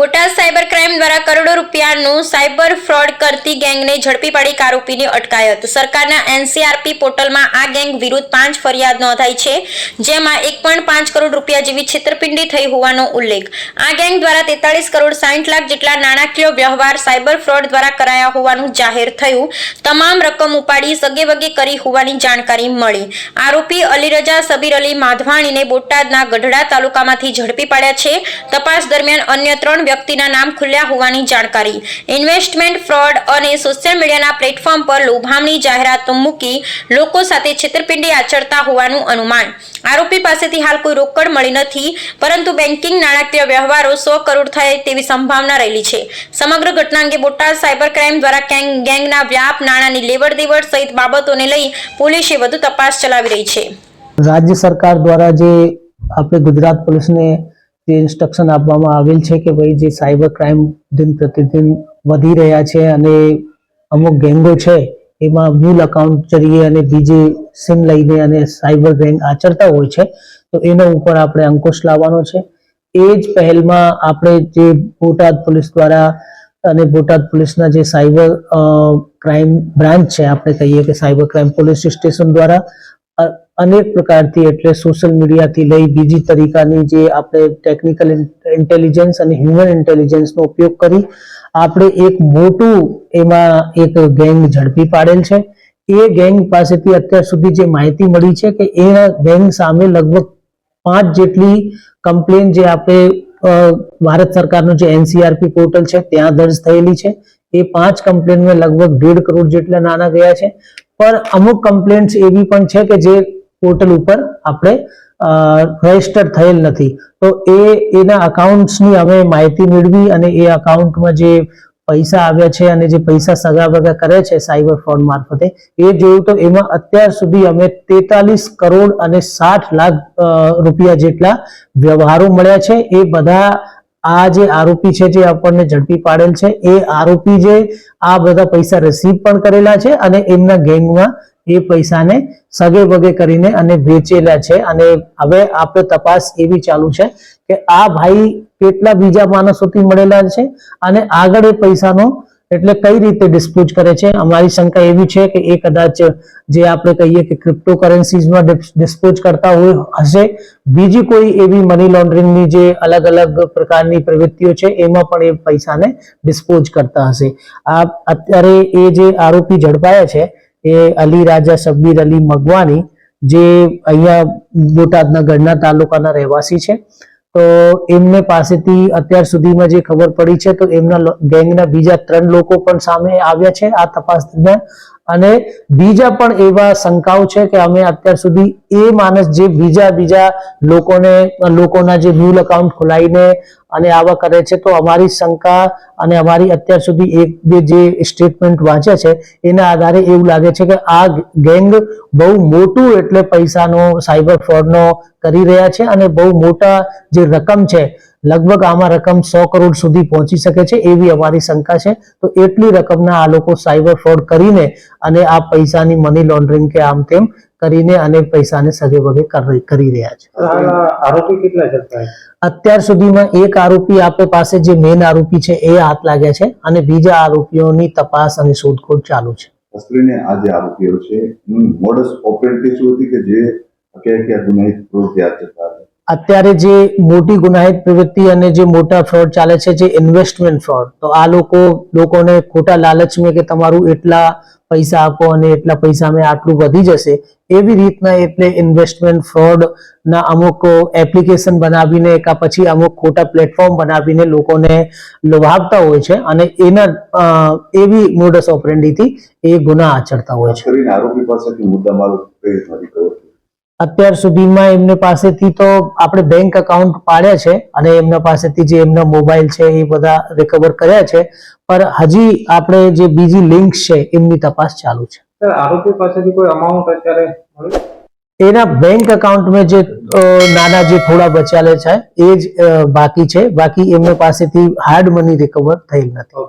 Botad cyber crime દ્વારા કરોડો રૂપિયાનું સાયબર ફ્રોડ કરતી ગેંગને ઝડપી પાડી આરોપીની અટકાયત. સરકારના એનસીઆરપી પોર્ટલમાં આ ગેંગ વિરુદ્ધ પાંચ ફરિયાદ નોંધાઈ છે, જેમાં એક પણ પાંચ કરોડ રૂપિયા જેવી છેતરપિંડી થઈ હોવાનો ઉલ્લેખ. આ ગેંગ દ્વારા તેતાળીસ કરોડ સાઠ લાખ જેટલા નાણાકીય વ્યવહાર સાયબર ફ્રોડ દ્વારા કરાયા હોવાનું જાહેર થયું. તમામ રકમ ઉપાડી સગે વગે કરી હોવાની જાણકારી મળી. આરોપી અલીરજા સબીર અલી માધવાણીને બોટાદના ગઢડા તાલુકામાંથી ઝડપી પાડ્યા છે. તપાસ દરમિયાન અન્ય ત્રણ વ્યક્તિના નામ ખુલ્યા હોવાની જાણકારી. ઇન્વેસ્ટમેન્ટ ફ્રોડ અને સોશિયલ મીડિયાના પ્લેટફોર્મ પર લોભામણી જાહેરાતો મૂકી લોકો સાથે છેતરપિંડી આચરતા હોવાનું અનુમાન. આરોપી પાસેથી હાલ કોઈ રોકડ મળી નથી, પરંતુ બેન્કિંગ નાણાકીય વ્યવહારો સો કરોડ થાય તેવી સંભાવના રહેલી છે. સમગ્ર ઘટના અંગે બોટાદ સાયબર ક્રાઇમ દ્વારા ગેંગના વ્યાપ નાણાંની લેવડ દેવડ સહિત બાબતોને લઈ પોલીસે વધુ તપાસ ચલાવી રહી છે. રાજ્ય સરકાર દ્વારા જે આપણે ગુજરાત પોલીસને જે ઇન્સ્ટ્રક્શન આપવામાં આવેલ છે કે ભાઈ જે સાયબર ક્રાઇમ દિન પ્રતિદિન વધી રહ્યા છે અને અમુક ગેંગો છે એમાં મ્યુલ અકાઉન્ટ જરીએ અને બીજી સિમ લઈને અને સાયબર ગેંગ આચરતા હોય છે. તો એના ઉપર આપણે અંકુશ લાવવાનો છે. એ જ પહેલમાં આપણે જે બોટાદ પોલીસ દ્વારા અને બોટાદ પોલીસના જે સાયબર ક્રાઇમ બ્રાન્ચ છે, આપણે કહીએ કે સાયબર ક્રાઇમ પોલીસ સ્ટેશન દ્વારા અનેક પ્રકારથી એટલે સોશિયલ મીડિયાથી લઈ બીજી તરીકાની જે આપણે ટેકનિકલ ઇન્ટેલિજન્સ અને હ્યુમન ઇન્ટેલિજન્સનો ઉપયોગ કરી આપણે એક મોટું એમાં એક ગેંગ ઝડપી પાડેલ છે. એ ગેંગ પાસેથી અત્યાર સુધી જે માહિતી મળી છે કે એ ગેંગ સામે લગભગ પાંચ જેટલી કમ્પ્લેન જે આપણે ભારત સરકારનું જે એનસીઆરપી પોર્ટલ છે ત્યાં દર્જ થયેલી છે. એ પાંચ કમ્પ્લેનમાં લગભગ દોઢ કરોડ જેટલા નાના ગયા છે. પણ અમુક કમ્પ્લેન્ટ્સ એવી પણ છે કે જે પોર્ટલ ઉપર આપણે રજિસ્ટર થયેલ નથી. તો એ, એના અકાઉન્ટ્સની અમે માહિતી મેળવી અને એ અકાઉન્ટમાં જે પૈસા આવ્યા છે અને જે પૈસા સગા વગા કરે છે સાયબર ફ્રોડ મારફતે, એ જોયું તો એમાં અત્યાર સુધી અમે તેતાલીસ કરોડ અને સાઠ લાખ રૂપિયા જેટલા વ્યવહારો મળ્યા છે. એ બધા આ જે આરોપી છે જે આપણને ઝડપી પાડેલ છે, એ આરોપી જે આ બધા પૈસા રિસીવ પણ કરેલા છે અને એમના ગેંગમાં એ પૈસાને સગે વગે કરીને અને વેચેલા છે. અને હવે આપણે તપાસ એવી ચાલુ છે કે આ ભાઈ કેટલા બીજા માણસોથી મળેલા છે અને આગળ એ પૈસાનો એટલે કઈ રીતે ડિસ્પોઝ કરે છે. અમારી શંકા એવી છે કે એ કદાચ જે આપણે કહીએ કે ક્રિપ્ટોકરન્સીઝમાં ડિસ્પોઝ કરતા હોય હશે. બીજી કોઈ એવી મની લોન્ડરિંગની જે અલગ અલગ પ્રકારની પ્રવૃત્તિઓ છે, એમાં પણ એ પૈસાને ડિસ્પોઝ કરતા હશે. આ અત્યારે એ જે આરોપી ઝડપાયા છે એ અલી રાજા શબ્બીર અલી મગવાની જે અહીંયા બોટાદના ગઢના તાલુકાના રહેવાસી છે. તો એમને પાસેથી અત્યાર સુધીમાં જે ખબર પડી છે, તો એમના ગેંગના બીજા ત્રણ લોકો પણ સામે આવ્યા છે. આ તપાસ દરમિયાન અને બીજા પણ એવા શંકાઓ છે કે અમે અત્યાર સુધી એ માણસ જે બીજા બીજા લોકોને, લોકોના જે મ્યુલ અકાઉન્ટ ખોલાવીને અને આવા કરે છે, તો અમારી શંકા અને અમારી અત્યાર સુધી એક બે જે સ્ટેટમેન્ટ વાંચ્યા છે, એના આધારે એવું લાગે છે કે આ ગેંગ બહુ મોટું એટલે પૈસાનો, સાયબર ફ્રોડનો કરી રહ્યા છે અને બહુ મોટા જે રકમ છે લગભગ આમાં રકમ સો કરોડ સુધી પહોંચી શકે છે એવી અમારી શંકા છે. તો એટલી રકમના આ લોકો સાયબર ફ્રોડ કરીને અને આ પૈસાની મની લોન્ડરિંગ કે આમ તેમ કરીને અને પૈસાને સગે વગે કરી કરી રહ્યા છે. આરોપી કેટલા અત્યાર સુધીમાં એક આરોપી આપે પાસે જે મેન આરોપી છે એ હાથ લાગ્યા છે અને બીજા આરોપીઓની તપાસ અને શોધખોળ ચાલુ છે. ખાસ આ જે આરોપીઓ છે મોડસ ઓપરેન્ટી શું હતી કે જે કયા ગુનાહિત પ્રવૃત્તિ આચરતા હતા અત્યારે જે મોટી ગુનાહિત પ્રવૃત્તિ અને જે મોટા ફ્રોડ ચાલે છે, જે ઇન્વેસ્ટમેન્ટ ફ્રોડ તો આ લોકો, લોકોને ખોટા લાલચમાં કે તમારું એટલા પૈસા આપો અને એટલા પૈસામાં આટલું વધી જશે, એવી રીતના એટલે ઇન્વેસ્ટમેન્ટ ફ્રોડ ના અમુક એપ્લિકેશન બનાવીને કે પછી અમુક ખોટા પ્લેટફોર્મ બનાવીને લોકોને લોભાવતા હોય છે અને એના એવી મોડસ ઓપરેન્ડીથી એ ગુના આચરતા હોય છે. આરોપી પાસેથી મુદ્દામાલ અત્યાર સુધીમાં એમને પાસેથી તો આપણે બેંક અકાઉન્ટ પાડ્યા છે અને એમના પાસેથી જે એમના મોબાઈલ છે એ બધા રિકવર કર્યા છે. પણ હજી આપણે જે બીજી લિંક્સ છે એમની તપાસ ચાલુ છે. આરોપી પાસેથી કોઈ અમાઉન્ટ અત્યારે એના બેંક અકાઉન્ટમાં જે નાના જે થોડા બચાલે છે એ જ બાકી છે. બાકી એમની પાસેથી હાર્ડ મની રિકવર થયેલ નથી.